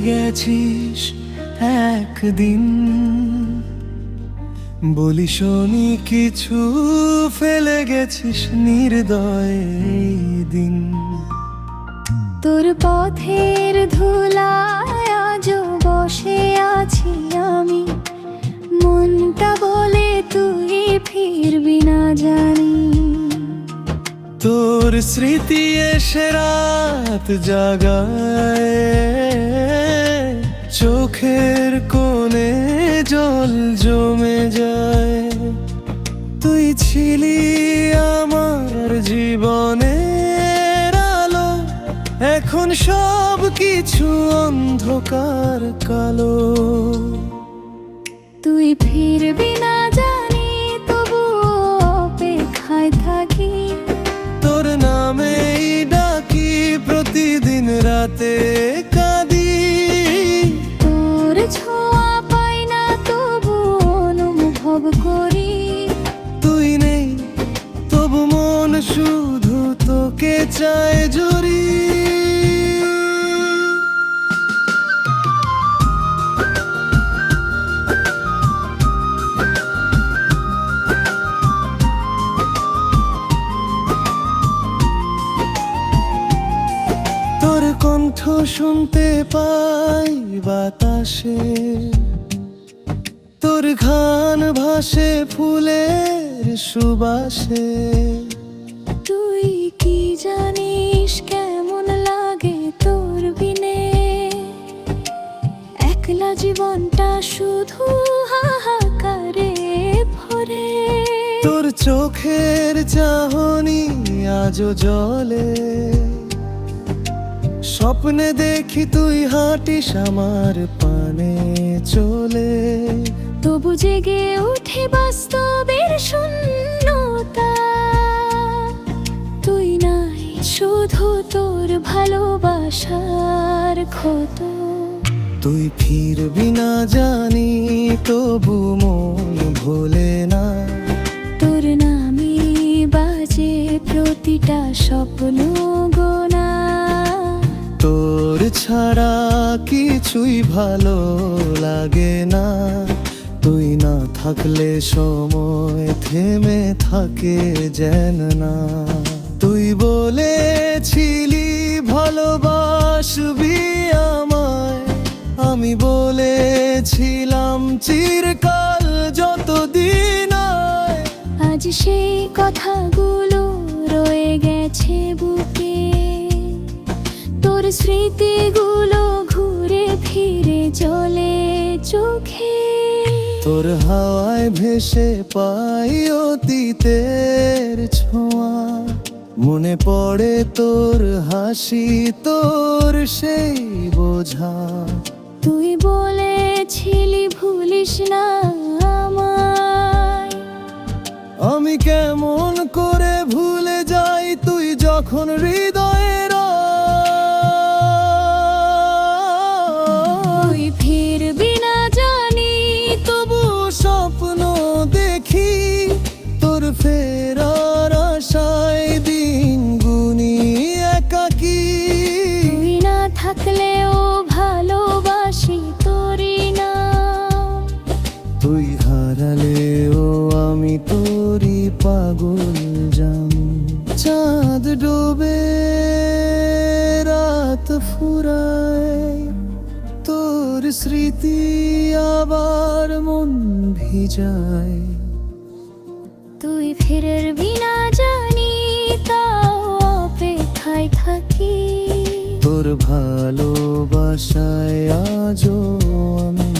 গেছিস একদিন? বলি শনি কিছু ফেলে গেছিস নির্দয় দিন। তোর পথের ধুলায় বসে আছি আমি। মনটা বলে তুই ফিরবি না জানি। তোর স্মৃতি এসে রাত জাগায়। চোখের কোণে জল জমে যায়। তুই ছিলি আমার জীবনের আলো। এখন সব কিছু অন্ধকার কালো। তুই ফিরবি না জানি তবু অপেক্ষায় থাকি। তোর নামেই ডাকি প্রতিদিন রাতে। তোকে চায় জুড়ি? তোর কণ্ঠ শুনতে পাই বাতাসে। তোর ঘান ভাসে ফুলের সুবাসে। তুই কি জানিস কেমন লাগে তোর বিনে? একলা জীবনটা শুধু হাহাকারে ভরে। তোর চোখের চাহনি আজও জলে স্বপ্নে দেখি তুই হাঁটিস আমার পানে চলে। ভালোবাসার ক্ষত। তুই ফিরবি না জানি তবু মন ভোলে না। তোর নামে বাজে প্রতিটা স্বপ্ন গোনা। তোর ছাড়া কিছুই ভালো লাগে না। তুই না থাকলে সময় থেমে থাকে যেন না। তুই বলেছিলি ভালোবাসবি আমায়? আমি বলেছিলাম চিরকাল যতদিন আজ সেই কথাগুলো রয়ে গেছে বুকে। তোর স্মৃতিগুলো ঘুরে ফিরে চলে চোখে। তোর হাওয়ায় ভেসে পাই অতীতের মনে পড়ে তোর হাসি তোর সেই বোঝা। তুই বলেছিলি ভুলিস না চাঁদ ডোবে রাত ফুরায়। তোর স্মৃতি আবার মন ভিজায়। তুই ফিরবি না জানি তাও অপেক্ষায় থাকি। তোর ভালোবাসায় আজও আমি